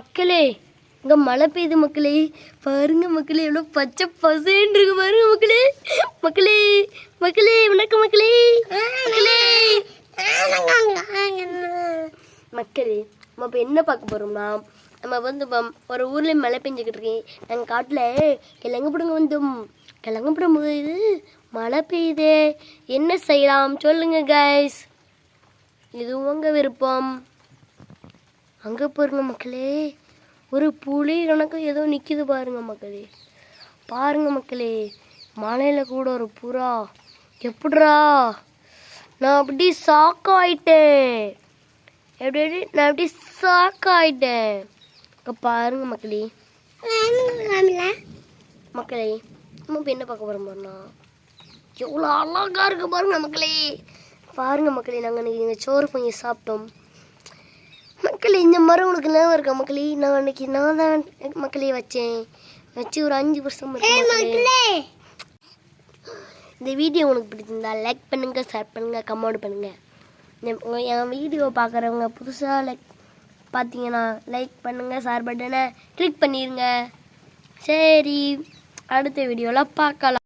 மக்களே இங்க மழை பெய்யுது மக்களே. பாருங்க மக்களே எவ்வளோ பச்சை பசேன்னு இருக்கு பாருங்க மக்களே. மக்களே மக்களே வணக்கம் மக்களே. மக்களே. மக்களே நம்ம இப்போ என்ன பார்க்க போறோம்னா நம்ம வந்து இப்போ ஒரு ஊர்ல மழை பெஞ்சுக்கிட்டு இருக்கேன் நாங்கள் காட்டில் கிழங்கு பிடுங்க வந்தோம். கிழங்கு பிடும்போது மழை பெய்யுதே. என்ன செய்யலாம்? சொல்லுங்க கைஸ் இது உங்க விருப்பம். அங்கே பாருங்க மக்களே. ஒரு புலி கணக்கு ஏதோ நிற்கிது பாருங்க மக்களே. பாருங்க மக்களே மலையில் கூட ஒரு புறா. எப்படிரா நான் அப்படி ஷாக் ஆயிட்டேன் எப்படி எப்படி? நான் அப்படி ஷாக் ஆயிட்டேன் இங்க பாருங்க மக்களே. மக்களே நம்ம இப்போ என்ன பார்க்க போகிறோம்னா எவ்வளோ அழகாக இருக்குது பாருங்க மக்களே. பாருங்க மக்களே நாங்கள் இன்றைக்கி சோறு பொங்கி சாப்பிட்டோம். மக்களே இந்த மரம் உனக்கு ஞாபகம் இருக்கா மக்களே? நான் அன்னைக்கு நான் தான் மக்களே வச்சேன். வச்சு ஒரு அஞ்சு வருஷம் இந்த வீடியோ உங்களுக்கு பிடிச்சிருந்தா லைக் பண்ணுங்க ஷேர் பண்ணுங்க கமெண்ட் பண்ணுங்க. இந்த- உங்க- என் வீடியோ பார்க்குறவங்க புதுசாக லைக் பார்த்தீங்கன்னா லைக் பண்ணுங்க ஷேர் பட்டனை கிளிக் பண்ணிடுங்க சரி அடுத்த வீடியோவில் பார்க்கலாம்.